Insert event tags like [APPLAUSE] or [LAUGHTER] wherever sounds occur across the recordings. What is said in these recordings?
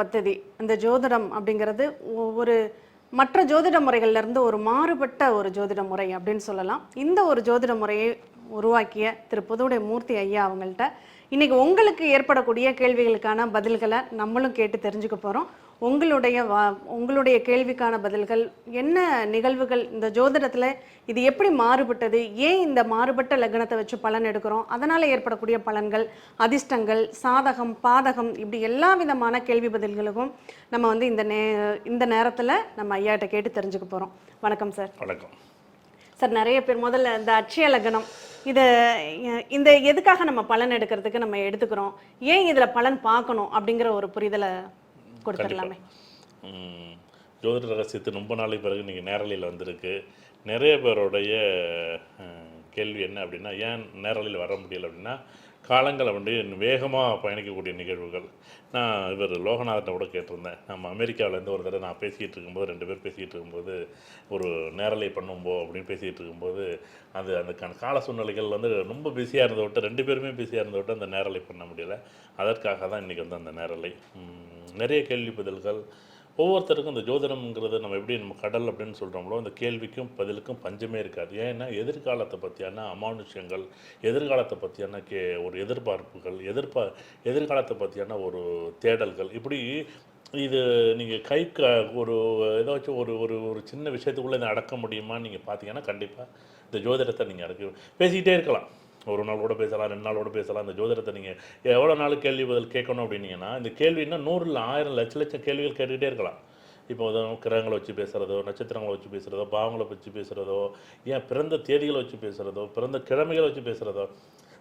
பத்ததி அந்த ஜோதிடம் அப்படிங்கிறது ஒரு மற்ற ஜோதிட முறைகள்லேருந்து ஒரு மாறுபட்ட ஒரு ஜோதிட முறை அப்படின்னு சொல்லலாம். இந்த ஒரு ஜோதிட முறையை உருவாக்கிய திரு புதுவுடைய மூர்த்தி ஐயா அவங்கள்ட்ட இன்னைக்கு உங்களுக்கு ஏற்படக்கூடிய கேள்விகளுக்கான பதில்களை நம்மளும் கேட்டு தெரிஞ்சுக்க போகிறோம் உங்களுடைய வா- உங்களுடைய கேள்விக்கான பதில்கள் என்ன நிகழ்வுகள் இந்த ஜோதிடத்துல இது எப்படி மாறுபட்டது? ஏன் இந்த மாறுபட்ட லக்னத்தை வச்சு பலன் எடுக்கிறோம்? அதனால ஏற்படக்கூடிய பலன்கள் அதிர்ஷ்டங்கள் சாதகம் பாதகம் இப்படி எல்லா விதமான கேள்வி பதில்களுக்கும் நம்ம வந்து இந்த நே இந்த நேரத்துல நம்ம ஐயாட்ட கேட்டு தெரிஞ்சுக்க போறோம். வணக்கம் சார். வணக்கம். சார் நிறைய பேர் முதல்ல இந்த அட்சய லக்னம் இது இந்த எதுக்காக நம்ம பலன் எடுக்கிறதுக்கு நம்ம எடுத்துக்கிறோம்? ஏன் இதுல பலன் பார்க்கணும்? அப்படிங்கிற ஒரு புரிதலை கொடுத்துடலாமே. ஜோதிட ரகசியத்து ரொம்ப நாளைக்கு பிறகு நீங்கள் நேரலையில் வந்திருக்கு. நிறைய பேருடைய அஹ், கேள்வி என்ன அப்படின்னா ஏன் நேரலையில் வர முடியல அப்படின்னா காலங்களை வந்து வேகமாக பயணிக்கக்கூடிய நிகழ்வுகள். நான் இவர் லோகநாதனை கூட கேட்டிருந்தேன். நம்ம அமெரிக்காவிலேருந்து ஒரு தடவை நான் பேசிகிட்டு இருக்கும்போது ரெண்டு பேர் பேசிகிட்டு இருக்கும்போது ஒரு நேரலை பண்ணும்போ அப்படின்னு பேசிகிட்டு இருக்கும்போது அது அந்த கால சூழ்நிலைகள் வந்து ரொம்ப பிஸியாக இருந்த விட்டு ரெண்டு பேருமே பிஸியாக இருந்த விட்டு அந்த நேரலை பண்ண முடியல. அதற்காக தான் இன்றைக்கி வந்து அந்த நேரலை. நிறைய கேள்வி பதில்கள் ஒவ்வொருத்தருக்கும் இந்த ஜோதிடம்ங்கிறது நம்ம எப்படி நம்ம கடல் அப்படின்னு சொல்கிறோம்லோ அந்த கேள்விக்கும் பதிலுக்கும் பஞ்சமே இருக்காது. ஏன்னா எதிர்காலத்தை பற்றியான அமானுஷ்யங்கள் எதிர்காலத்தை பற்றியான கே ஒரு எதிர்பார்ப்புகள் எதிர்பா எதிர்காலத்தை பற்றியான ஒரு தேடல்கள் இப்படி இது நீங்கள் கை க ஒரு ஏதாச்சும் ஒரு ஒரு ஒரு சின்ன விஷயத்துக்குள்ளே இதை அடக்க முடியுமான்னு நீங்கள் பார்த்தீங்கன்னா கண்டிப்பாக இந்த ஜோதிடத்தை நீங்கள் அடக்க பேசிக்கிட்டே இருக்கலாம். ஒரு நாள் கூட பேசலாம் ரெண்டு நாள் கூட பேசலாம். இந்த ஜோதிடத்தை நீங்கள் எவ்வளோ நாள் கேள்வி பதில் கேட்கணும் அப்படின்னீங்கன்னா இந்த கேள்வின்னா நூறில் ஆயிரம் லட்ச லட்சம் கேள்விகள் கேட்டுகிட்டே இருக்கலாம். இப்போ கிரகங்களை வச்சு பேசுகிறதோ நட்சத்திரங்களை வச்சு பேசுகிறதோ பாவங்களை வச்சு பேசுகிறதோ ஏன் பிறந்த தேதிகளை வச்சு பேசுகிறதோ பிறந்த கிழமைகளை வச்சு பேசுகிறதோ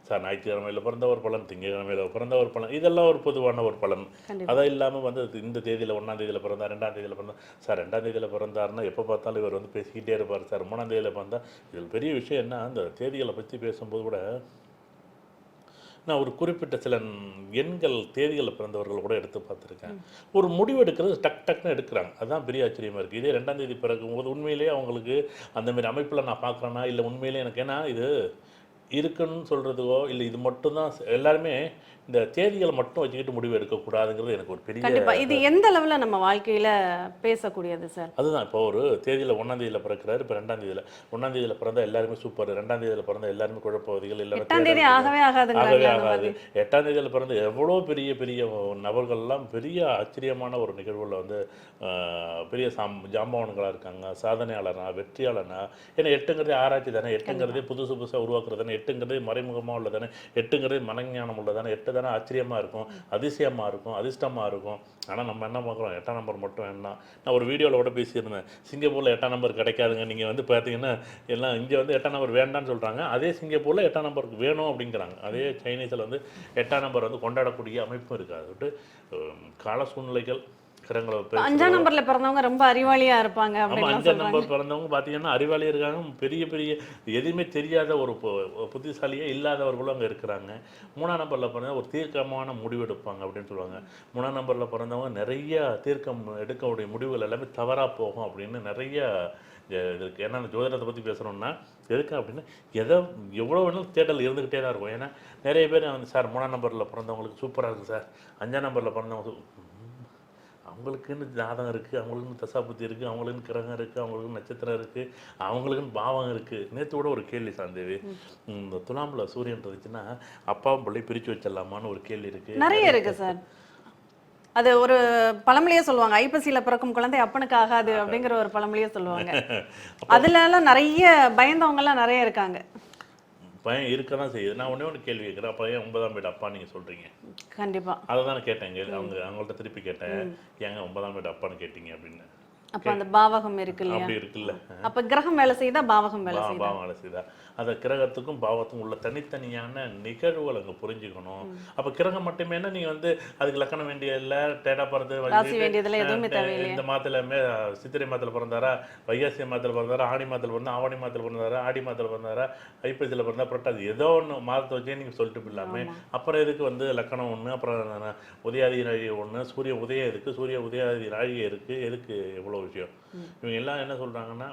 சார் ஞாயிற்றுக்கிழமையில் பிறந்த ஒரு பலன் திங்கக்கிழமையில் பிறந்த ஒரு பலன் இதெல்லாம் ஒரு பொதுவான ஒரு பலன் கண்டிப்பா. அதை இல்லாமல் வந்து இந்த தேதியில் ஒன்றாம் தேதியில் பிறந்தா ரெண்டாம் தேதியில் பிறந்தா சார் ரெண்டாம் தேதியில் பிறந்தாருன்னா எப்போ பார்த்தாலும் இவர் வந்து பேசிக்கிட்டே இருப்பார் சார். மூணாம் தேதியில் பிறந்தா இதில் பெரிய விஷயம் என்ன அந்த தேதிகளை பற்றி பேசும்போது கூட நான் ஒரு குறிப்பிட்ட சில எண்கள் தேதிகளில் பிறந்தவர்கள் கூட எடுத்து பார்த்துருக்கேன். ஒரு முடிவு எடுக்கிறது டக் டக்னு எடுக்கிறாங்க. அதுதான் பெரிய ஆச்சரியமாக இருக்குது இதே ரெண்டாம் தேதி பிறகும்போது உண்மையிலேயே அவங்களுக்கு அந்த மாதிரி அமைப்பில் நான் பார்க்குறேன்னா இல்லை உண்மையிலேயே எனக்கு ஏன்னா இது இருக்குன்னு சொல்கிறதுக்கோ இல்லை இது மட்டும்தான் எல்லாருமே இந்த தேதிகளை மட்டும் வச்சுக்கிட்டு முடிவு எடுக்கக்கூடாதுங்கிறது எனக்கு ஒரு பெரிய இது எந்த அளவுல நம்ம வாழ்க்கையில பேசக்கூடியது சார்? அதுதான். இப்போ ஒரு தேதியில் ஒன்றாம் தேதியில் பிறக்கிறாரு இப்போ ரெண்டாம் தேதியில். ஒன்றாம் தேதியில் பிறந்தா எல்லாருமே சூப்பர் ரெண்டாம் தேதியில் பிறந்தா எல்லாருமே குழப்பவாதிகள் தேடல்கள். ஆகவே ஆகாதுங்களா ஆகவே ஆகாது? எட்டாம் தேதியில் பிறந்த எவ்வளோ பெரிய பெரிய நபர்கள்லாம் பெரிய ஆச்சரியமான ஒரு நிகழ்வுல வந்து பெரிய சாம் ஜாம்பவான்களாக இருக்காங்க. சாதனையாளனா வெற்றியாளனா? ஏன்னா எட்டுங்கிறதே ஆராய்ச்சி தானே. எட்டுங்கிறதே புதுசு புதுசாக உருவாக்குறது தானே எட்டுங்கிறதே மறைமுகமாக உள்ளதானே. எட்டுங்கிறதே மனஞானம் உள்ளதானே. எட்டு தானே ஆச்சரியமாக இருக்கும் அதிசயமாக இருக்கும் அதிர்ஷ்டமாக இருக்கும். ஆனால் நம்ம என்ன பார்க்குறோம்? எட்டாம் நம்பர் மட்டும் வேணாம் நான் ஒரு வீடியோவில் கூட பேசியிருந்தேன். சிங்கப்பூரில் எட்டாம் நம்பர் கிடைக்காதுங்க. நீங்கள் வந்து பார்த்தீங்கன்னா எல்லாம் இங்கே வந்து எட்டாம் நம்பர் வேண்டான்னு சொல்கிறாங்க அதே சிங்கப்பூரில் எட்டாம் நம்பருக்கு வேணும் அப்படிங்கிறாங்க. அதே சைனீஸில் வந்து எட்டாம் நம்பர் வந்து கொண்டாடக்கூடிய அமைப்பும் இருக்காது கால சூழ்நிலைகள் கிரகங்களை பேசுறது. அஞ்சாம் நம்பர்ல பிறந்தவங்க ரொம்ப அறிவாளியா இருப்பாங்க ஆமா அஞ்சாம் நம்பர் பிறந்தவங்க பார்த்தீங்கன்னா அறிவாளி இருக்காங்க. பெரிய பெரிய எதுவுமே தெரியாத ஒரு புத்திசாலியே இல்லாதவர்களும் அங்கே இருக்கிறாங்க. மூணாம் நம்பரில் பிறந்த ஒரு தீர்க்கமான முடிவு எடுப்பாங்க அப்படின்னு சொல்லுவாங்க. மூணாம் நம்பரில் பிறந்தவங்க நிறைய தீர்க்கம் எடுக்கக்கூடிய முடிவுகள் எல்லாமே தவறாக போகும் அப்படின்னு நிறைய இது இருக்கு. ஏன்னா ஜோதிடத்தை பற்றி பேசுகிறோம்னா எதுக்கு அப்படின்னா எதை எவ்வளோ வேணாலும் தேடல் இருந்துக்கிட்டே தான் இருக்கும். ஏன்னா நிறைய பேர் வந்து சார் மூணாம் நம்பரில் பிறந்தவங்களுக்கு சூப்பராக இருக்குது சார். அஞ்சாம் நம்பரில் பிறந்தவங்க அவங்களுக்குன்னு ஜாதகம் இருக்குது அவங்களுக்குன்னு தசாபுத்தி இருக்குது அவங்களுக்குன்னு கிரகம் இருக்குது அவங்களுக்குன்னு நட்சத்திரம் இருக்குது அவங்களுக்குன்னு பாவம் இருக்குது நேற்று கூட ஒரு கேள்வி சாந்தேவி இந்த துலாமில் சூரியன் இருந்துச்சுன்னா அப்பாவும் பிள்ளை பிரித்து வச்சிடலாமான்னு ஒரு கேள்வி இருக்குது நிறைய இருக்கு சார். அது ஒரு பழமொழியே சொல்லுவாங்க. ஐப்பசியில பிறக்கும் குழந்தை அப்பனுக்கு ஆகாது அப்படிங்கிற ஒரு பழமொழியே சொல்லுவாங்க. [LAUGHS] அதுல எல்லாம் நிறைய பயந்தவங்க எல்லாம் நிறைய இருக்காங்க. பயம் இருக்க தான் செய்யுது. நான் ஒன்றே ஒன்று கேள்வி கேட்குறேன். அப்போ ஏன் ஒன்பதாம் வீடு அப்பா நீங்கள் சொல்கிறீங்க கண்டிப்பா. அதை தானே கேட்டேன் அவங்க அவங்கள்ட்ட திருப்பி கேட்டேன். ஏங்க ஒன்பதாம் வீடு அப்பான்னு கேட்டீங்க அப்படின்னு. அப்ப அந்த பாவகம் இருக்கு இல்லையா? அப்படி இருக்குல்ல. அப்ப கிரகம் வேலை செய்தா பாவகம் வேலை செய்யுதா பாவம் வேலை செய்தா. அந்த கிரகத்துக்கும் பாவத்துக்கும் உள்ள தனித்தனியான நிகழ்வுகள் அங்கே புரிஞ்சுக்கணும். அப்போ கிரகம் மட்டுமேனா நீங்கள் வந்து அதுக்கு லக்கணம் வேண்டிய இல்லை டேட்டா பிறந்து ராசி வேண்டியதெல்லாம் எதுவுமே தேவையில்லையா? இந்த மாதத்துலமே சித்திரை மாதத்தில் பிறந்தாரா வைகாசி மாதத்தில் பிறந்தாரா ஆடி மாதத்தில் பிறந்தா ஆவணி மாதத்தில் பிறந்தாரா ஆடி மாதத்தில் பிறந்தாரா ஐப்பசியில் பிறந்தா புரட்டாதி. ஏதோ ஒன்று மாதத்தை வச்சே நீங்கள் சொல்லிட்டு போயிடலாமே. அப்புறம் எதுக்கு வந்து லக்கணம் ஒன்று அப்புறம் உதயாதி ஒன்று சூரிய உதயம் எதுக்கு சூரிய உதயாதி நாழிகை இருக்குது எதுக்கு எவ்வளோ விஷயம். இவங்க எல்லாம் என்ன சொல்றாங்கன்னா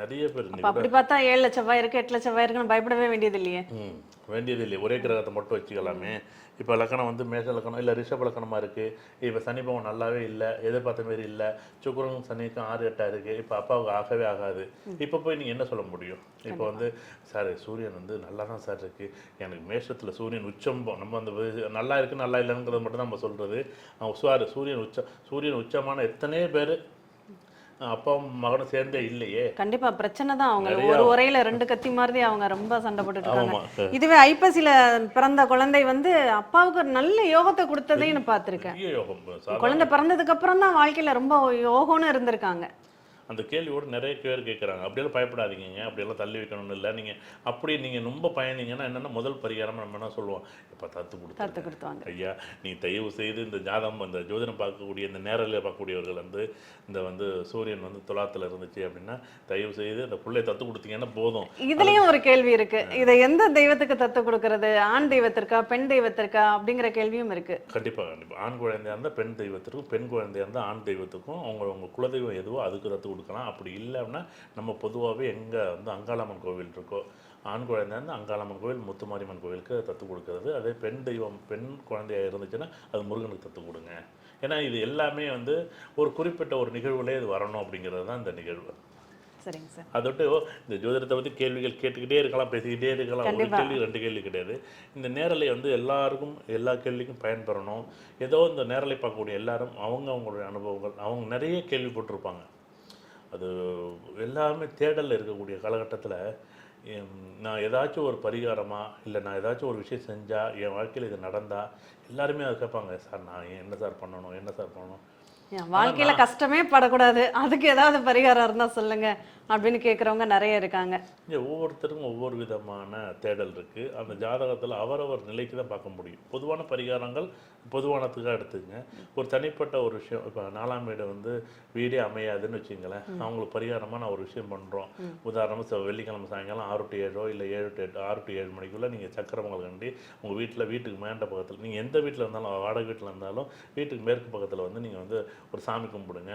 நிறைய பேர் அப்படி பார்த்தா ஏழு லட்சம் செவ்வாய் இருக்கு எட்டு லட்சம் செவ்வாய் இருக்குன்னு பயப்படவே வேண்டியது இல்லையே வேண்டியது இல்லை ஒரே கிரகத்தை மட்டும் வச்சுக்கலாமே. இப்போ லக்கணம் வந்து மேஷ லக்கணம் இல்லை ரிஷப லக்கணமாக இருக்குது இப்போ சனி பவன் நல்லாவே இல்லை எதிர்பார்த்த மாரி இல்லை. சுக்கிரனும் சனிக்கும் ஆறு எட்டாக இருக்குது இப்போ அப்பாவுக்கு ஆகவே ஆகாது. இப்போ போய் நீங்கள் என்ன சொல்ல முடியும்? இப்போ வந்து சார் சூரியன் வந்து நல்லா தான் சார் இருக்குது எனக்கு மேஷத்தில் சூரியன் உச்சம் நம்ம அந்த நல்லா இருக்குது நல்லா இல்லைங்கிறது மட்டும் தான் நம்ம சொல்கிறது சார் சூரியன் உச்சம் சூரியன் உச்சமான எத்தனையோ பேர் அப்பாவும் மகனும் சேர்ந்தே இல்லையே. கண்டிப்பா பிரச்சனை தான். அவங்க ஒரு உரையில ரெண்டு கத்தி மாதிரி அவங்க ரொம்ப சண்டை போட்டுட்டு இருக்காங்க. இதுவே ஐப்பசியில பிறந்த குழந்தை வந்து அப்பாவுக்கு ஒரு நல்ல யோகத்தை கொடுத்ததையும் பார்த்திருக்கேன். குழந்தை பிறந்ததுக்கு அப்புறம் தான் வாழ்க்கையில ரொம்ப யோகம்னு இருந்திருக்காங்க. அந்த கேள்வியோட நிறைய பேர் கேட்குறாங்க அப்படியெல்லாம் பயப்படாதீங்க அப்படியெல்லாம் தள்ளி வைக்கணும்னு இல்லை. நீங்கள் அப்படி நீங்கள் ரொம்ப பயணிங்கன்னா என்னென்னா முதல் பரிகாரம் நம்ம என்ன சொல்லுவோம்? இப்போ தத்து கொடுத்து கொடுத்தாங்க ஐயா நீ தயவு செய்து இந்த ஜாதகம் இந்த ஜோதிடம் பார்க்கக்கூடிய இந்த நேரலில் பார்க்கக்கூடியவர்கள் வந்து இந்த வந்து சூரியன் வந்து துலாத்தில் இருந்துச்சு அப்படின்னா தயவு செய்து அந்த பிள்ளைய தத்து கொடுத்தீங்கன்னா போதும். இதுலயும் ஒரு கேள்வி இருக்கு. இதை எந்த தெய்வத்துக்கு தத்து கொடுக்கறது? ஆண் தெய்வத்திற்கா பெண் தெய்வத்திற்கா? அப்படிங்கிற கேள்வியும் இருக்கு. கண்டிப்பாக கண்டிப்பாக ஆண் குழந்தையா இருந்தால் பெண் தெய்வத்திற்கும் பெண் குழந்தையா இருந்தால் ஆண் தெய்வத்துக்கும் அவங்க உங்கள் குலதெய்வம் எதுவோ அதுக்கு தத்து கொடுக்கலாம். அப்படி இல்லை அப்படின்னா நம்ம பொதுவாகவே எங்கே வந்து அங்காளம்மன் கோவில் இருக்கோ ஆண் இருந்தால் அங்காளம்மன் கோவில் முத்துமாரியம்மன் கோவிலுக்கு தத்து கொடுக்கறது. அதே பெண் தெய்வம் பெண் குழந்தையா இருந்துச்சுன்னா அது முருகனுக்கு தத்து கொடுங்க. ஏன்னா இது எல்லாமே வந்து ஒரு குறிப்பிட்ட ஒரு நிகழ்வுலே இது வரணும் அப்படிங்கிறது தான் இந்த நிகழ்வு. சரிங்க சார். அதோட்டு இந்த ஜோதிடத்தை பற்றி கேள்விகள் கேட்டுக்கிட்டே இருக்கலாம் பேசிக்கிட்டே இருக்கலாம். ஒரு. கேள்வி ரெண்டு கேள்வி கிடையாது. இந்த நேரலை வந்து எல்லாருக்கும் எல்லா கேள்விக்கும் பயன்பெறணும். ஏதோ இந்த நேரலை பார்க்கக்கூடிய எல்லாரும் அவங்க அவங்களுடைய அனுபவங்கள் அவங்க நிறைய கேள்விப்பட்டிருப்பாங்க அது எல்லாமே தேடலில் இருக்கக்கூடிய காலகட்டத்தில் நான் ஏதாச்சும் ஒரு பரிகாரமா இல்லை நான் ஏதாச்சும் ஒரு விஷயம் செஞ்சால் என் வாழ்க்கையில் இது நடந்தா எல்லாருமே அதை கேட்பாங்க சார் நான் என்ன சார் பண்ணணும் என்ன சார் பண்ணணும்? என் வாழ்க்கையில கஷ்டமே படக்கூடாது. அதுக்கு ஏதாவது பரிகாரம் இருந்தா சொல்லுங்க. அப்படின்னு கேக்குறவங்க நிறைய இருக்காங்க. இங்கே ஒவ்வொருத்தருக்கும் ஒவ்வொரு விதமான தேடல் இருக்குது அந்த ஜாதகத்தில் அவரவர் நிலைக்கு தான் பார்க்க முடியும். பொதுவான பரிகாரங்கள் பொதுவானத்துக்காக எடுத்துக்கங்க. ஒரு தனிப்பட்ட ஒரு விஷயம் இப்போ நாலாம் வீடு வந்து வீடே அமையாதுன்னு வச்சுங்களேன் அவங்களுக்கு பரிகாரமாக நான் ஒரு விஷயம் பண்ணுறோம் உதாரணமாக வெள்ளிக்கிழமை சாயங்காலம் ஆறு டு ஏழோ இல்லை ஏழு டு எட்டு ஆறு டு ஏழு மணிக்குள்ளே நீங்கள் சக்கரமங்கல் கண்டி உங்கள் வீட்டில் வீட்டுக்கு மேண்ட பக்கத்தில் நீங்கள் எந்த வீட்டில் இருந்தாலும் வாடகை வீட்டில் இருந்தாலும் வீட்டுக்கு மேற்கு பக்கத்தில் வந்து நீங்கள் வந்து ஒரு சாமி கும்பிடுங்க.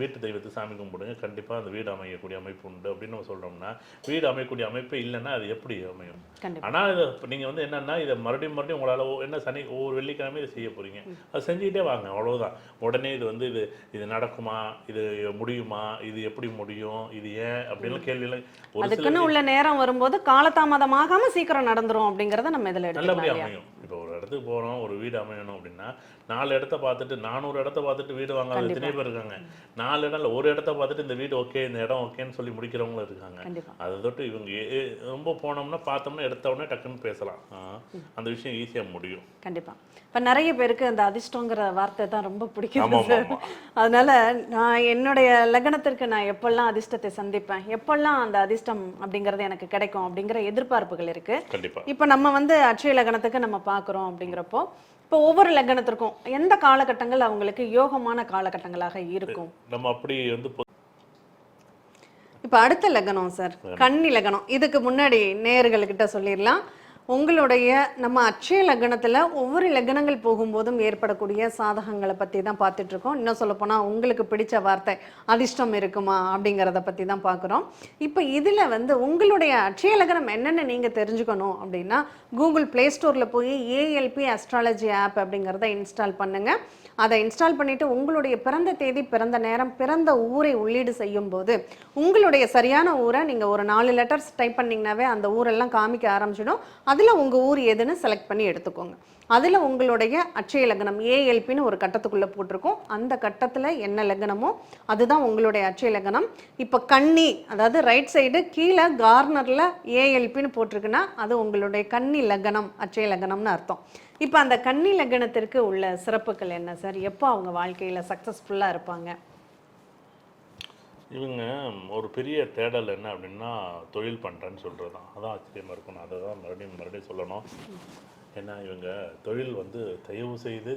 வீட்டு தெய்வத்துக்கு சாமி கும்பிடுங்க. கண்டிப்பாக அந்த வீடு அமையக்கூடிய அமைப்பு உண்டு அப்படின்னு நம்ம சொல்கிறோம்னா வீடு அமையக்கூடிய அமைப்பே இல்லைன்னா அது எப்படி அமையும்? ஆனால் இதை நீங்கள் வந்து என்னன்னா இதை மறுபடியும் மறுபடியும் உங்களால் என்ன சனி ஒவ்வொரு வெள்ளிக்கிழமை இதை செய்ய போகிறீங்க அது செஞ்சுக்கிட்டே வாங்க அவ்வளவுதான். உடனே இது வந்து இது இது நடக்குமா? இது முடியுமா? இது எப்படி முடியும்? இது ஏன்? அப்படின்னு சில அதுக்குன்னு உள்ள நேரம் வரும்போது காலதாமதமாகாம சீக்கிரம் நடந்துரும் அப்படிங்கறத நம்ம இதுல நல்லபடியாக? அமையும். இப்போ ஒரு இடத்துக்கு போகிறோம் ஒரு வீடு அமையணும் அப்படின்னா நாலு இடத்த பார்த்துட்டு நானூறு இடத்த பார்த்துட்டு வீடு வாங்காத எத்தனை பேர் இருக்காங்க. நாலு இடம் ஒரு இடத்த பார்த்துட்டு இந்த வீடு ஓகே இந்த இடம் ஓகேன்னு சொல்லி முடிக்கிறவங்களும் இருக்காங்க. அதை தொட்டு இவங்க ரொம்ப போனோம்னா பார்த்தோம்னா எடுத்த உடனே டக்குன்னு பேசலாம். அந்த விஷயம் ஈஸியாக முடியும். கண்டிப்பா. இப்ப நிறைய பேருக்கு அந்த அதிர்ஷ்டங்கிற வார்த்தை தான் ரொம்ப பிடிக்கும் அதனால நான் என்னுடைய லக்னத்திற்கு நான் எப்பெல்லாம் அதிர்ஷ்டத்தை சந்திப்பேன் எப்பெல்லாம் அந்த அதிர்ஷ்டம் அப்படிங்கிறது எனக்கு கிடைக்கும் அப்படிங்கிற எதிர்பார்ப்புகள் இருக்கு. இப்போ நம்ம வந்து அட்சய லக்னத்துக்கு நம்ம பார்க்குறோம் அப்படிங்கிறப்போ இப்போ ஒவ்வொரு லக்னத்திற்கும் எந்த காலகட்டங்கள் அவங்களுக்கு யோகமான காலகட்டங்களாக இருக்கும்? நம்ம அப்படி வந்து இப்போ அடுத்த லக்னம் சார். கன்னி லக்னம். இதுக்கு முன்னாடி நேயர்கள்கிட்ட சொல்லிடலாம். உங்களுடைய நம்ம அச்சய லக்னத்தில் ஒவ்வொரு லக்னங்கள் போகும்போதும் ஏற்படக்கூடிய சாதகங்களை பற்றி தான் பார்த்துட்ருக்கோம் இன்னும் சொல்லப்போனால் உங்களுக்கு பிடிச்ச வார்த்தை அதிர்ஷ்டம் இருக்குமா அப்படிங்கிறத பற்றி தான் பார்க்குறோம். இப்போ இதில் வந்து உங்களுடைய அச்சய லக்னம் என்னென்ன நீங்கள் தெரிஞ்சுக்கணும் அப்படின்னா கூகுள் ப்ளே ஸ்டோரில் போய் ஏஎல்பி அஸ்ட்ராலஜி ஆப் அப்படிங்கிறத இன்ஸ்டால் பண்ணுங்கள் அதை இன்ஸ்டால் பண்ணிவிட்டு உங்களுடைய பிறந்த தேதி பிறந்த நேரம் பிறந்த ஊரை உள்ளீடு செய்யும்போது உங்களுடைய சரியான ஊரை நீங்கள் ஒரு நாலு லெட்டர்ஸ் டைப் பண்ணிங்கனாவே அந்த ஊரெல்லாம் காமிக்க ஆரம்பிச்சிடும். அது அதில் உங்கள் ஊர் எதுன்னு செலக்ட் பண்ணி எடுத்துக்கோங்க. அதில் உங்களுடைய அட்சய லக்னம் ஏஎல்பின்னு ஒரு கட்டத்துக்குள்ளே போட்டிருக்கோம். அந்த கட்டத்தில் என்ன லக்னமோ அதுதான் உங்களுடைய அட்சய லக்னம். இப்போ கன்னி அதாவது ரைட் சைடு கீழே கார்னரில் ஏஎல்பின்னு போட்டிருக்குன்னா அது உங்களுடைய கன்னி லக்னம் அட்சய லக்னம்னு அர்த்தம். இப்போ அந்த கன்னி லக்னத்திற்கு உள்ள சிறப்புகள் என்ன சார் எப்போ அவங்க வாழ்க்கையில் சக்ஸஸ்ஃபுல்லாக இருப்பாங்க? இவங்க ஒரு பெரிய தேடல் என்ன அப்படின்னா தொழில் பண்ணுறேன்னு சொல்கிறது தான் அதான் ஆச்சரியமாக இருக்கும். நான் அதை தான் மறுபடியும் மறுபடியும் சொல்லணும். ஏன்னா இவங்க தொழில் வந்து தயவு செய்து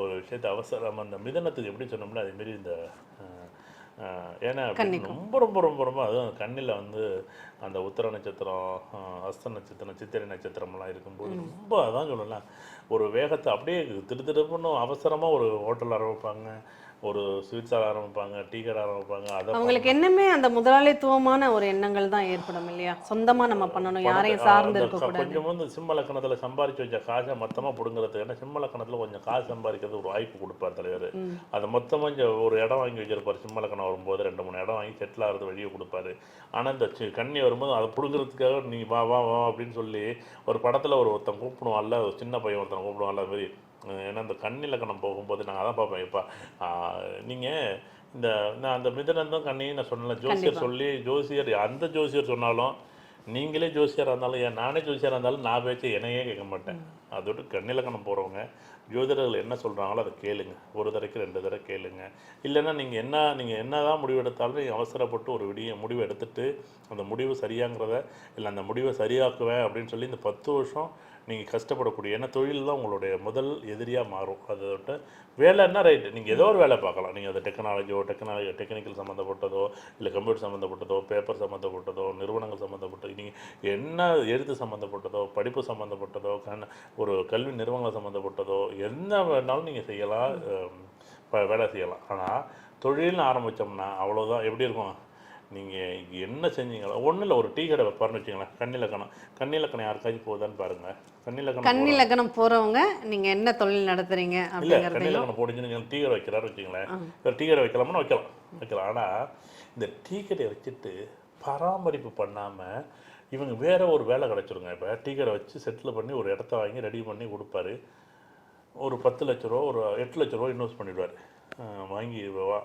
ஒரு விஷயத்தை அவசரம் அந்த மிதனத்துக்கு எப்படி சொன்னோம்னா அதேமாரி இந்த ஏன்னா ரொம்ப ரொம்ப ரொம்ப ரொம்ப அதுவும் கண்ணில் வந்து அந்த உத்தர நட்சத்திரம் ஹஸ்த நட்சத்திரம் சித்திரை நட்சத்திரம்லாம் இருக்கும்போது ரொம்ப அதான் சொல்லலாம் ஒரு வேகத்தை அப்படியே திரு திருப்புன்னு அவசரமாக ஒரு ஹோட்டல் ஆரம்பிப்பாங்க. ஒரு ஸ்வீட் ஸ்டால் ஆரம்பிப்பாங்க டீ கடை ஆரம்பிப்பாங்க அதை அவங்களுக்கு என்னமே அந்த முதலாளித்துவமான ஒரு எண்ணங்கள் தான் ஏற்படும் இல்லையா? சொந்தமா நம்ம பண்ணணும் யாரையும் சார்ந்து அந்த இருக்க க- கூடாது கொஞ்சம் வந்து சிம்ம லக்கணத்துல சம்பாரிச்சு வச்ச காசை மொத்தமா புடுங்குறதுக்கு ஏன்னா சிம்ம லக்கணத்துல கொஞ்சம் காசு சம்பாதிக்கிறது ஒரு வாய்ப்பு கொடுப்பார் தலைவர். அதை மொத்தமா இங்க ஒரு இடம் வாங்கி வச்சிருப்பாரு சிம்ம லக்கணம் வரும்போது ரெண்டு மூணு இடம் வாங்கி செட்டில் ஆகிறது வழியை கொடுப்பாரு. ஆனா இந்த கன்னி வரும்போது அதை புடுங்குறதுக்காக நீ வா வா வா அப்படின்னு சொல்லி ஒரு படத்துல ஒரு ஒருத்தன் கூப்பிடுவான்ல ஒரு சின்ன பையன் ஒருத்தன் கூப்பிடுவான்ல மாதிரி ஏன்னா இந்த கன்னி லக்கணம் போகும்போது நாங்கள் அதான் பார்ப்பேன். இப்போ நீங்கள் இந்த நான் அந்த மிதனந்தம் கண்ணியும் நான் சொன்னல ஜோசியர் சொல்லி ஜோசியர் அந்த ஜோசியர் சொன்னாலும் நீங்களே ஜோசியராக இருந்தாலும் ஏன் நானே ஜோசியராக இருந்தாலும் நான் பேச்சு என்னையே கேட்க மாட்டேன். அதோட கண்ணிலக்கணம் போகிறவங்க ஜோதிடர்கள் என்ன சொல்கிறாங்களோ அதை கேளுங்க. ஒரு தடவைக்கு ரெண்டு தடவை கேளுங்க. இல்லைன்னா நீங்கள் என்ன நீங்கள் என்ன தான் முடிவு எடுத்தாலும் நீங்கள் அவசரப்பட்டு ஒரு விடிய முடிவு எடுத்துட்டு அந்த முடிவு சரியாங்கிறத இல்லை அந்த முடிவை சரியாக்குவேன் அப்படின்னு சொல்லி இந்த பத்து வருஷம் நீங்கள் கஷ்டப்படக்கூடிய ஏன்னா தொழில் தான் உங்களுடைய முதல் எதிரியாக மாறும். அதை விட்டு வேலைன்னா ரைட்டு நீங்கள் ஏதோ ஒரு வேலை பார்க்கலாம். நீங்கள் அது டெக்னாலஜியோ டெக்னாலஜி டெக்னிக்கல் சம்மந்தப்பட்டதோ இல்லை கம்ப்யூட்டர் சம்மந்தப்பட்டதோ பேப்பர் சம்மந்தப்பட்டதோ நிறுவனங்கள் சம்மந்தப்பட்டதோ நீங்கள் என்ன எழுத்து சம்மந்தப்பட்டதோ படிப்பு சம்மந்தப்பட்டதோ கண் ஒரு கல்வி நிறுவனங்கள் சம்மந்தப்பட்டதோ என்ன வேணாலும் நீங்கள் செய்யலாம் வேலை செய்யலாம். ஆனால் தொழில்னு ஆரம்பித்தோம்னா அவ்வளோதான் எப்படி இருக்கும்? நீங்கள் என்ன செஞ்சீங்களோ ஒன்றும் இல்லை ஒரு டீ கடை வைப்பாருன்னு வச்சுங்களேன் கண்ணிலக்கணம் கண்ணிலக்கணம் யாருக்காச்சும் போகுதான்னு பாருங்கள் கண்ணிலக்கணம் கன்னி லக்னம் போறவங்க நீங்க என்ன தொழில் நடத்துறீங்க இல்லை கண்ணிலக்கணம் போட்டுச்சு நீங்கள் டீ கடை வைக்கிறாரு வச்சுங்களேன் இப்போ டீ கடை வைக்கலாம்னு வைக்கலாம். வைக்கலாம். ஆனால் இந்த டீ கடையை வச்சுட்டு பராமரிப்பு பண்ணாமல் இவங்க வேற ஒரு வேலை கிடச்சிருங்க. இப்போ டீ கடை வச்சு செட்டில் பண்ணி ஒரு இடத்த வாங்கி ரெடி பண்ணி கொடுப்பாரு. ஒரு பத்து லட்ச ரூபா ஒரு எட்டு லட்ச ரூபா இன்வெஸ்ட் பண்ணிடுவார். வாங்கி வா-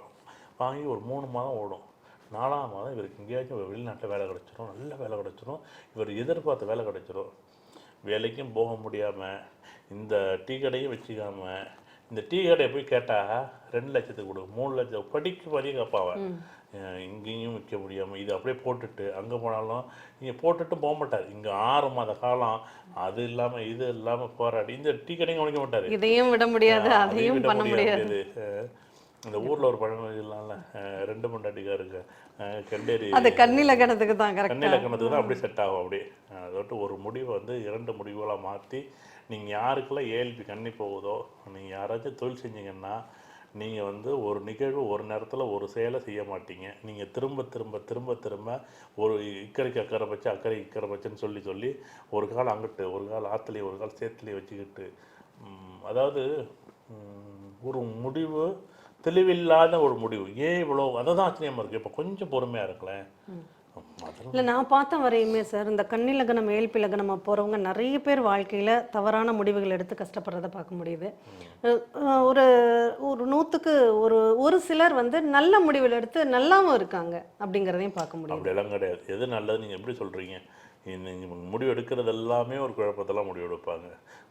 வாங்கி ஒரு மூணு மாதம் ஓடும். நாலாம் மாதம் இவருக்கு எங்கேயாச்சும் வெளிநாட்டில் வேலை கிடச்சிரும் நல்ல வேலை கிடச்சிரும். இவர் எதிர்பார்த்த வேலை கிடச்சிரும். வேலைக்கும் போக முடியாமல் இந்த டீ கடையும் வச்சுக்காம இந்த டீ கடையை போய் கேட்டால் ரெண்டு லட்சத்துக்கு கொடு மூணு லட்சம் படிக்க படிக்க கேட்பாவ இங்கேயும் விற்க முடியாமல் இது அப்படியே போட்டுட்டு அங்கே போனாலும் இங்கே போட்டுட்டு போக மாட்டார். இங்கே ஆறு மாத காலம் அது இல்லாமல் இது இல்லாமல் போராடி இந்த டீ கடையும் கவனிக்க மாட்டார். இதையும் விட முடியாது அதையும் பண்ண முடியாது. இந்த ஊர்ல ஒரு பழமொழி இல்லாம்ல ரெண்டு மண்டாட்டிக்காருக்கு அஹ் கெண்டேரி அது கன்னி லக்னத்துக்கு தான் கரெக்டா கண்ணிலக்கணத்துக்கு தான் அப்படியே செட் ஆகும் அப்படியே. அதோட்டு ஒரு முடிவை வந்து இரண்டு முடிவுகளாக மாற்றி நீங்கள் யாருக்கெல்லாம் ஏஎல்பி கண்ணி போகுதோ நீங்கள் யாராச்சும் தொழில் செஞ்சீங்கன்னா நீங்கள் வந்து ஒரு நிகழ்வு ஒரு நேரத்தில் ஒரு செயலை செய்ய மாட்டீங்க. நீங்கள் திரும்ப திரும்ப திரும்ப திரும்ப ஒரு இக்கரைக்கு அக்கறை பச்சு அக்கறை இக்கரை பச்சுன்னு சொல்லி சொல்லி ஒரு கால் அங்கிட்டு ஒரு கால் ஆற்றுலையே ஒரு கால் சேத்துலேயே வச்சுக்கிட்டு அதாவது ஒரு முடிவு தெளிவில்லாத ஒரு முடிவு. ஏன் இவ்வளோ அதை ஆச்சரியமாக இருக்குது இப்போ கொஞ்சம் பொறுமையாக இருக்கலேன். இல்ல நான் பார்த்த வரையுமே சார் இந்த கன்னி லக்னம் ஏழ்பி லக்னமா போறவங்க நிறைய பேர் வாழ்க்கையில தவறான முடிவுகள் எடுத்து கஷ்டப்படுறத பார்க்க முடியுது. ஒரு ஒரு நூத்துக்கு ஒரு ஒரு சிலர் வந்து நல்ல முடிவுகள் எடுத்து நல்லாவும் இருக்காங்க அப்படிங்கிறதையும் பார்க்க முடியுது. அப்படியெல்லாம் கிடையாது. எது நல்லது? நீங்கள் எப்படி சொல்கிறீங்க முடிவு எடுக்கிறது எல்லாமே ஒரு குழப்பத்தெல்லாம் முடிவு எடுப்பாங்க.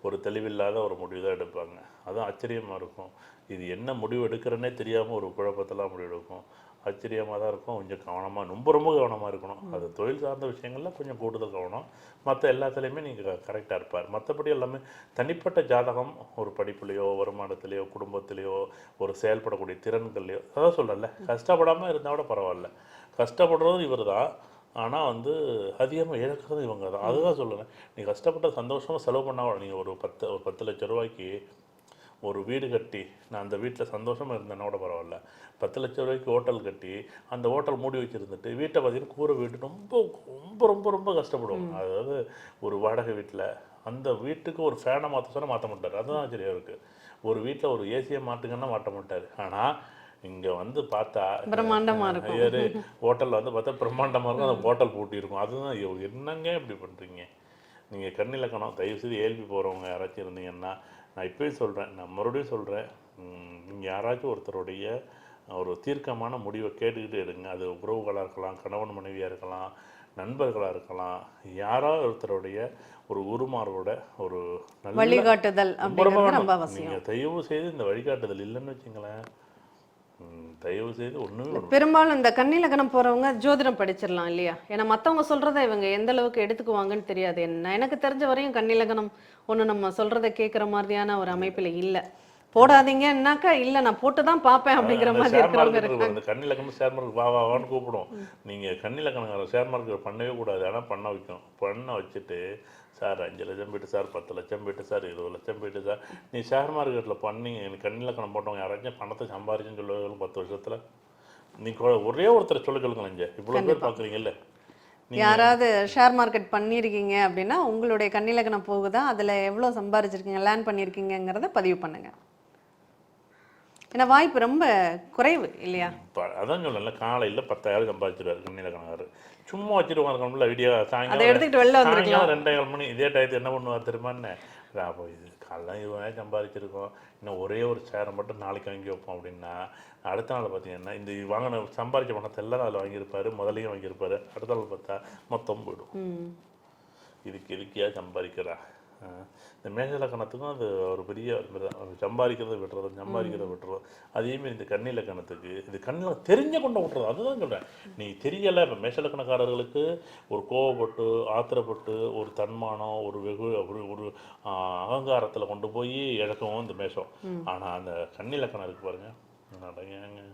ஒரு தெளிவில்லாத ஒரு முடிவு தான் எடுப்பாங்க. அதுவும் ஆச்சரியமாக இருக்கும். இது என்ன முடிவு எடுக்கிறேன்னே தெரியாமல் ஒரு குழப்பத்தெல்லாம் முடிவு எடுக்கும். ஆச்சரியமாக தான் இருக்கும். கொஞ்சம் கவனமாக ரொம்ப ரொம்ப கவனமாக இருக்கணும். அது தொழில் சார்ந்த விஷயங்கள்ல கொஞ்சம் கூடுதல் கவனம். மற்ற எல்லாத்துலேயுமே நீங்கள் கரெக்டாக இருப்பார். மற்றபடி எல்லாமே தனிப்பட்ட ஜாதகம் ஒரு படிப்புலையோ வருமானத்திலையோ குடும்பத்திலையோ ஒரு செயல்படக்கூடிய திறன்கள்லையோ அதான் சொல்லல கஷ்டப்படாமல் இருந்தால் கூட பரவாயில்ல. கஷ்டப்படுறதும் இவர் தான் ஆனால் வந்து அதிகமாக இழக்கிறது இவங்க தான் அதுதான் சொல்லுவேன் நீ கஷ்டப்பட்ட சந்தோஷமாக செலவு பண்ணால் நீங்கள் ஒரு பத்து ஒரு பத்து லட்ச ரூபாய்க்கு ஒரு வீடு கட்டி நான் அந்த வீட்டில் சந்தோஷமாக இருந்தேன்னா கூட பரவாயில்ல. பத்து லட்ச ரூபாய்க்கு ஹோட்டல் கட்டி அந்த ஹோட்டல் மூடி வச்சுருந்துட்டு வீட்டை பார்த்தீங்கன்னா கூரை வீடு ரொம்ப ரொம்ப ரொம்ப ரொம்ப கஷ்டப்படுவோம். அதாவது ஒரு வாடகை வீட்டில் அந்த வீட்டுக்கு ஒரு ஃபேனை மாற்ற சொன்னால் மாற்ற மாட்டார். அதுதான் ஆச்சரியம் இருக்குது ஒரு வீட்டில் ஒரு ஏசியை மாட்டுங்கன்னா மாட்ட மாட்டார். ஆனால் இங்கே வந்து பார்த்தா பிரம்மாண்டமா இருக்கும். ஹோட்டலில் வந்து பார்த்தா பிரம்மாண்டமாக இருக்கும். அந்த ஹோட்டல் பூட்டி இருக்கும். அதுதான் என்னங்க இப்படி பண்ணுறீங்க நீங்கள் கண்ணிலக்கணம் தயவுசெய்து ஏல்பி போகிறவங்க யாராச்சும் இருந்தீங்கன்னா நான் இப்பயும் சொல்கிறேன் நான் மறுபடியும் சொல்கிறேன் நீங்கள் யாராச்சும் ஒருத்தருடைய ஒரு தீர்க்கமான முடிவை கேட்டுக்கிட்டு எடுங்க அது உறவுகளாக இருக்கலாம் கணவன் மனைவியாக இருக்கலாம் நண்பர்களாக இருக்கலாம். யாராவது ஒருத்தருடைய ஒரு உருமாறோட ஒரு நல்ல வழிகாட்டுதல் ரொம்ப ரொம்ப அப்படிங்கிறது ரொம்ப வேணும். அவசியம். நீங்க தயவு செய்து இந்த வழிகாட்டுதல் இல்லைன்னு வச்சுங்களேன். தயவு செய்து ஒண்ணுமே பெரும்பாலும் இந்த கன்னி லக்னம் போறவங்க ஜோதிடம் படிச்சிடலாம் இல்லையா? ஏன்னா மத்தவங்க சொல்றதை இவங்க எந்த அளவுக்கு எடுத்துக்குவாங்கன்னு தெரியாது. என்ன எனக்கு தெரிஞ்ச வரையும் கன்னி லக்னம் ஒண்ணு நம்ம சொல்றதை கேட்குற மாதிரியான ஒரு அமைப்புல இல்ல. போடாதீங்கன்னாக்கா இல்ல நான் போட்டு தான் பார்ப்பேன் அப்படிங்கிற மாதிரி இருக்கிறவங்க இருக்காங்க. அந்த கண்ணில் கண்ணு ஷேர் மார்க்கெட் வா வான்னு கூப்பிடும். நீங்கள் கண்ணில் கணக்கார ஷேர் மார்க்கெட் பண்ணவே கூடாது. ஆனால் பண்ண வைக்கும் பண்ண வச்சுட்டு சார் அஞ்சு லட்சம் போயிட்டு சார் பத்து லட்சம் போயிட்டு சார் இருபது லட்சம் போயிட்டு சார். நீ ஷேர் மார்க்கெட்டில் பண்ணி எனக்கு கண்ணில் கணம் போட்டவங்க யாராச்சும் பணத்தை சம்பாரிச்சுன்னு சொல்லுவாங்க பத்து வருஷத்தில். நீ ஒரே ஒருத்தர் சொல்ல சொல்லுங்களேன் இங்கே. இவ்வளோ பேர் பார்க்குறீங்கல்ல யாராவது ஷேர் மார்க்கெட் பண்ணியிருக்கீங்க அப்படின்னா உங்களுடைய கண்ணிலக்கணம் போகுதா அதுல எவ்வளவு சம்பாரிச்சிருக்கீங்க லேர்ன் பண்ணியிருக்கீங்கிறத பதிவு பண்ணுங்க. ஏன்னா வாய்ப்பு ரொம்ப குறைவு இல்லையா? அதான் சொல்லல காலையில் பத்தாயிரம் சம்பாதிச்சிருவாரு கண்ணில் கணக்காரு சும்மா வச்சுட்டு உட்காந்துருக்கோம்ல வீடியோ சாயங்காலம் எடுத்துக்கிட்டு வெளில வந்திருக்கலாம். சாயங்காலம் ரெண்டே மணி இதே டயத்து என்ன பண்ணுவார் தெரியுமான்னு அப்போ இது காலைல இவன் சம்பாதிச்சிருக்கோம் இன்னும் ஒரே ஒரு சேரை மட்டும் நாளைக்கு வாங்கி வைப்போம் அப்படின்னா அடுத்த நாள் பார்த்தீங்கன்னா இந்த வாங்கின சம்பாதிச்ச பணத்தை எல்லாம் அதில் வாங்கியிருப்பாரு முதலையும் வாங்கியிருப்பாரு அடுத்த நாள் பார்த்தா மொத்தம் போயிடும். இதுக்கு இதுக்கியா சம்பாதிக்கிறா. இந்த மேகலக்கணத்துக்கும் அது ஒரு பெரிய சம்பாதிக்கிறத விட்டுறது சம்பாதிக்கிறத விட்டுறது அதேமாரி இந்த கண்ணிலக்கணத்துக்கு இது கண்ணில் தெரிஞ்ச கொண்ட விட்டுறது. அதுதான் சொல்கிறேன் நீ தெரியலை இப்போ மேஷலக்கணக்காரர்களுக்கு ஒரு கோவப்பட்டு ஆத்திரப்பட்டு ஒரு தன்மானம் ஒரு வெகு ஒரு ஒரு அகங்காரத்தில் கொண்டு போய் இழக்கவும் இந்த மேஷம். ஆனால் அந்த கண்ணிலக்கணம் இருக்கு பாருங்க. அடங்கங்க.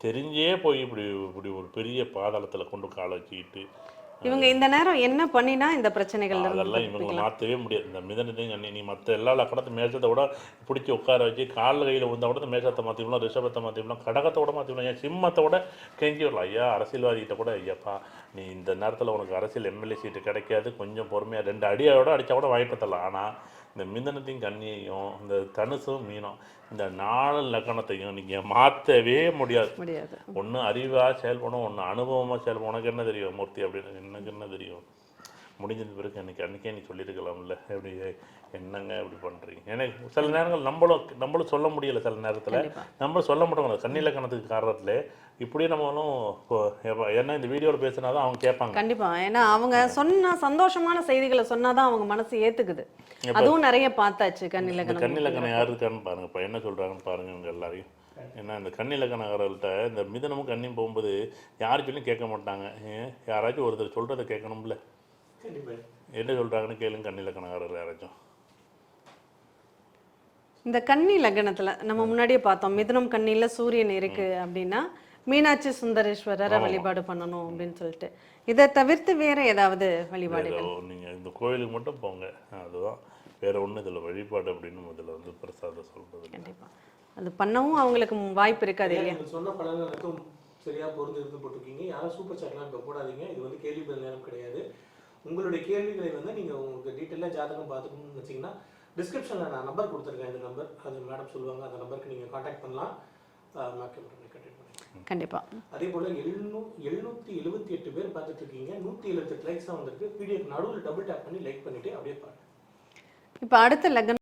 தெரிஞ்சே போய் இப்படி இப்படி ஒரு பெரிய பாதாளத்தில் கொண்டு காலை வச்சுக்கிட்டு இவங்க இந்த நேரம் என்ன பண்ணினா இந்த பிரச்சனைகள்ல இருந்து அதெல்லாம் தப்பிக்கலாம்? மாற்றவே முடியாது. இந்த மிதனத்தையும் கண்ணி நீ மற்ற எல்லா லக்கணத்து மேஷத்தை விட பிடிச்சி உட்கார வச்சு காலில் கையில் விழுந்தா கூட மேஷத்தை மாற்றிக்கலாம் ரிஷபத்தை மாற்றிக்கலாம் கடகத்தை கூட மாற்றிக்கலாம் ஏன் சிம்மத்தை விட கெஞ்சி வரலாம். ஐயா அரசியல்வாதிகிட்ட கூட ஐயாப்பா நீ இந்த நேரத்தில் உனக்கு அரசியல் எம்எல்ஏ சீட்டு கிடைக்காது கொஞ்சம் பொறுமையாக ரெண்டு அடியோட அடித்தா கூட வாங்கிட்டு தரலாம். ஆனால் இந்த மிதனத்தையும் கண்ணியையும் இந்த தனுசும் மீனும் இந்த நாலு லக்கணத்தையும் நீங்கள் மாற்றவே முடியாது. முடியாது. ஒன்று அறிவாக செயல்படும் ஒன்று அனுபவமாக செயல்படும் உனக்கு என்ன தெரியும் மூர்த்தி அப்படின்னு? எனக்கு என்ன தெரியும்? முடிஞ்சது பிறகு எனக்கு அன்றைக்கே நீ சொல்லியிருக்கலாம்ல. எப்படி என்னங்க இப்படி பண்ணுறீங்க எனக்கு சில நேரங்கள் நம்மளும் நம்மளும் சொல்ல முடியல சில நேரத்தில். நம்மளும் சொல்ல மாட்டோம் கண்ணிலக்கணத்துக்கு காரணத்தில். இப்படியே நம்மளும் ஏன்னா இந்த வீடியோவில் பேசினா தான் அவங்க கேட்பாங்க. கண்டிப்பா. ஏன்னா அவங்க சொன்ன சந்தோஷமான செய்திகளை சொன்னாதான் அவங்க மனசு ஏத்துக்குது. அதுவும் நிறைய பார்த்தாச்சு இந்த கண்ணிலக்கணம் கண்ணிலக்கணம் யார் இருக்கான்னு பாருங்க. இப்போ என்ன சொல்கிறாங்கன்னு பாருங்க இவங்க எல்லாரையும். ஏன்னா இந்த கண்ணிலக்கணக்காரர்கள்ட்ட இந்த மிதனமும் கண்ணியும் போகும்போது யார் சொல்லியும் கேட்க மாட்டாங்க. யாராச்சும் ஒருத்தர் சொல்கிறத கேட்கணும்ல. என்ன சொல்கிறாங்கன்னு கேளுங்க கண்ணிலக்கணக்காரர் யாராச்சும். இந்த கன்னி லக்னத்துல நம்ம முன்னாடியே பார்த்தோம். மிதுனம் கன்னியில சூரியன் இருக்கு அப்படின்னா மீனாட்சி சுந்தரேஸ்வரரை வழிபாடு பண்ணணும் அப்படின்னு சொல்லிட்டு. இதை தவிர்த்து வேற ஏதாவது வழிபாடுகள்? ஏதோ நீங்கள் இந்த கோயிலுக்கு மட்டும் போங்க. அதுதான். வேற ஒன்றும் இதில் வழிபாடு அப்படின்னு இதில் வந்து பிரசாதம் சொல்கிறது கண்டிப்பா. அது பண்ணவும் அவங்களுக்கு வாய்ப்பு இருக்காது இல்லையா? நீங்க சொன்ன பலன்கள் அனைத்தும் சரியா பொருந்து இருந்து போட்டிருக்கீங்க. யாரும் சூப்பர் சாட்லாம் இப்போ போடாதீங்க. இது வந்து கேள்வி பதில் நேரம் கிடையாது. உங்களுடைய கேள்விகளை வந்து நீங்க உங்களுக்கு டீட்டெயிலாக ஜாதகம் பார்த்துக்கணும்னு வச்சீங்கன்னா டிஸ்கிரிப்ஷனில் நான் நம்பர் கொடுத்துருக்கேன் இந்த நம்பர் அது மேடம் சொல்லுவாங்க அந்த நம்பருக்கு நீங்கள் காண்டாக்ட் பண்ணலாம். மேக்கப் கண்டெக்ட் பண்ணி கண்டிப்பா. அதே போல் எழுநூ எழுநூற்றி எழுபத்தி எட்டு பேர் பார்த்துட்டு இருக்கீங்க நூற்றி எழுபத்தெட்டு லைக்ஸ் தான் வந்திருக்கு. பிடிஎஃப் நடுவில் டபுள் டேப் பண்ணி லைக் பண்ணிட்டு அப்படியே பாருங்க. இப்ப அடுத்த லக்னம்